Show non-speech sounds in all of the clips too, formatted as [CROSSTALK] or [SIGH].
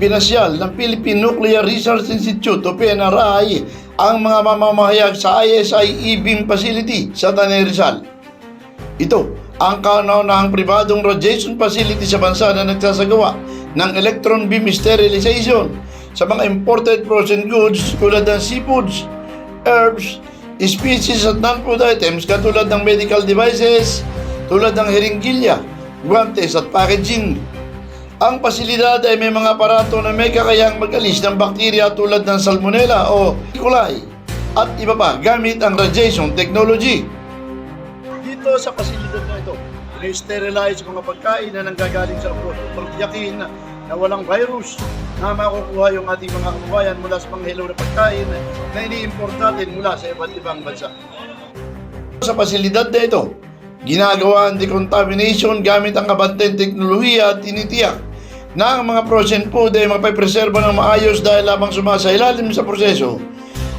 Pinasyal ng Philippine Nuclear Research Institute o PNRI ang mga mamamahayag sa ISI E-beam facility sa Tanay Rizal. Ito ang kauna-unahang pribadong radiation facility sa bansa na nagsasagawa ng electron beam sterilization sa mga imported frozen goods tulad ng seafoods, herbs, species at non-food items katulad ng medical devices, tulad ng heringilya, guantes at packaging. Ang pasilidad ay may mga aparato na may kakayang mag-alis ng bakterya tulad ng salmonella o E. coli at iba pa gamit ang radiation technology. Dito sa pasilidad na ito, sterilize mga pagkain na nanggagaling sa abroad upang tiyakin na walang virus na makukuha yung ating mga kababayan mula sa mga hilaw na pagkain na ini-import natin mula sa iba't ibang bansa. Sa pasilidad na ito, ginagawa ang decontamination gamit ang kabanteng teknolohiya at tinitiyak na ang mga frozen food ay mapapreserba ng maayos dahil lamang sumasa ilalim sa proseso.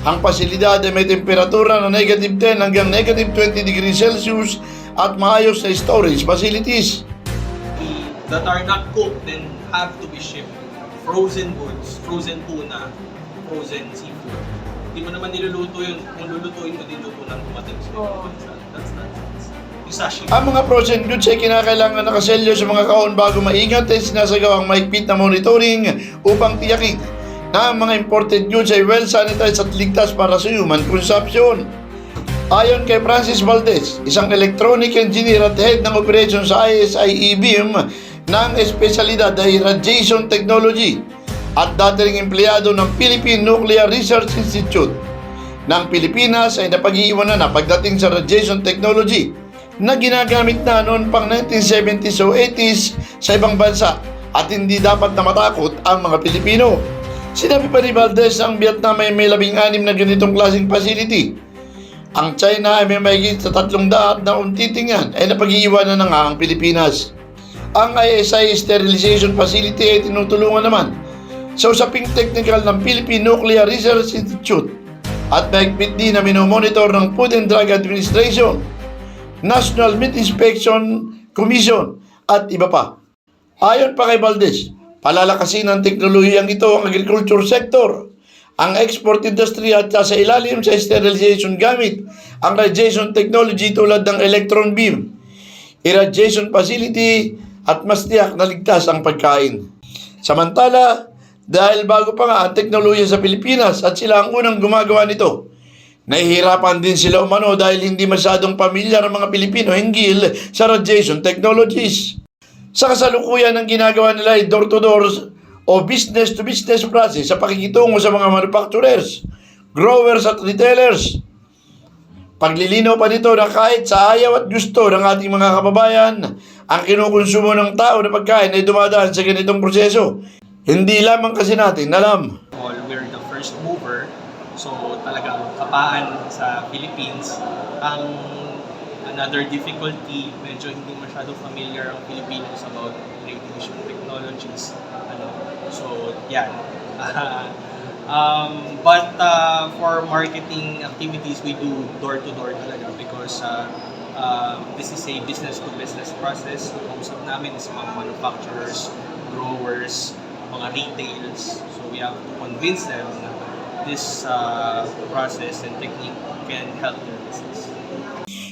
Ang pasilidad ay may temperatura na negative 10 hanggang negative 20 degrees Celsius at maayos na storage facilities. that are not cooked then have to be shipped. Frozen goods, frozen tuna, frozen seafood. Hindi mo naman niluluto yun. Kung lulutuin mo, lang dumating sa ibang bansa. That's not Sashimi. Ang mga frozen goods ay kinakailangan nakaselyo sa mga kahon bago maingat at sinasagawang mahigpit na monitoring upang tiyakin na ang mga imported goods ay well sanitized at ligtas para sa human consumption. Ayon kay Francis Valdez, isang electronic engineer at head ng operation sa ISI E-beam ng espesyalidad ay radiation technology at dating empleyado ng Philippine Nuclear Research Institute ng Pilipinas ay napag-iiwanan na pagdating sa radiation technology na ginagamit na noon pang 1970s o 80s sa ibang bansa at hindi dapat na matakot ang mga Pilipino. Sinabi pa ni Valdez ang Vietnam ay may labing anim na ganitong klaseng facility. Ang China ay may mahigit sa tatlong daat na untitingan ay napag-iiwanan na nga ang Pilipinas. Ang ISI Sterilization Facility ay tinutulungan naman sa usaping technical ng Philippine Nuclear Research Institute at mahigpit din na minomonitor ng Food and Drug Administration National Meat Inspection Commission at iba pa. Ayon pa kay Valdez, palalakasin ng teknolohiyang ito ang agriculture sector, ang export industry at sa ilalim sa sterilization gamit ang radiation technology tulad ng electron beam, irradiation facility at mas tiyak na ligtas ang pagkain. Samantala, dahil bago pa nga ang teknolohiya sa Pilipinas at sila ang unang gumagawa nito, Nahihirapan din sila umano dahil hindi masyadong pamilyar ang mga Pilipino hinggil sa radiation technologies. Sa kasalukuyan ang ginagawa nila ay door-to-door o business-to-business process sa pakikitungo sa mga manufacturers, growers at retailers. Paglilinaw pa nito na kahit sa ayaw at gusto ng ating mga kababayan, ang kinukonsumo ng tao na pagkain ay dumadaan sa ganitong proseso. Hindi lamang kasi natin alam. all, we're the first mover. So talagang kapaan sa Philippines. Ang another difficulty, medyo hindi masyado familiar ang Filipinos about radiation technologies. Ano, so yan. [LAUGHS] um, but uh, for marketing activities, we do door-to-door talaga because uh, uh, this is a business-to-business process. Kausap namin is mga manufacturers, growers, mga retails. So we have to convince them na this uh, process and technique can help their business.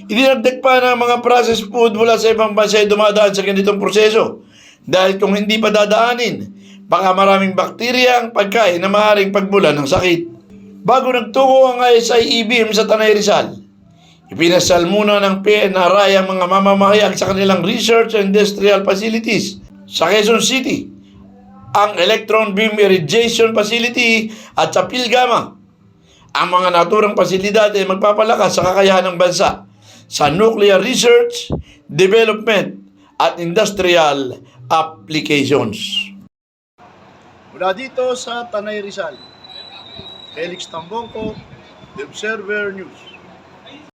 Idinagdag pa ng mga processed food mula sa ibang bansa ay dumadaan sa ganitong proseso. Dahil kung hindi pa dadaanin, baka maraming bakterya ang pagkain na maaaring pagbulan ng sakit. Bago nagtungo ang ISI E-beam sa Tanay Rizal, ipinasal muna ng PNRI ang mga mamamahayag sa kanilang research and industrial facilities sa Quezon City, ang Electron Beam Irradiation Facility at sa Pilgama. Ang mga naturang pasilidad ay magpapalakas sa kakayahan ng bansa sa nuclear research, development, at industrial applications. Mula dito sa Tanay Rizal, Felix Tambongko, The Observer News.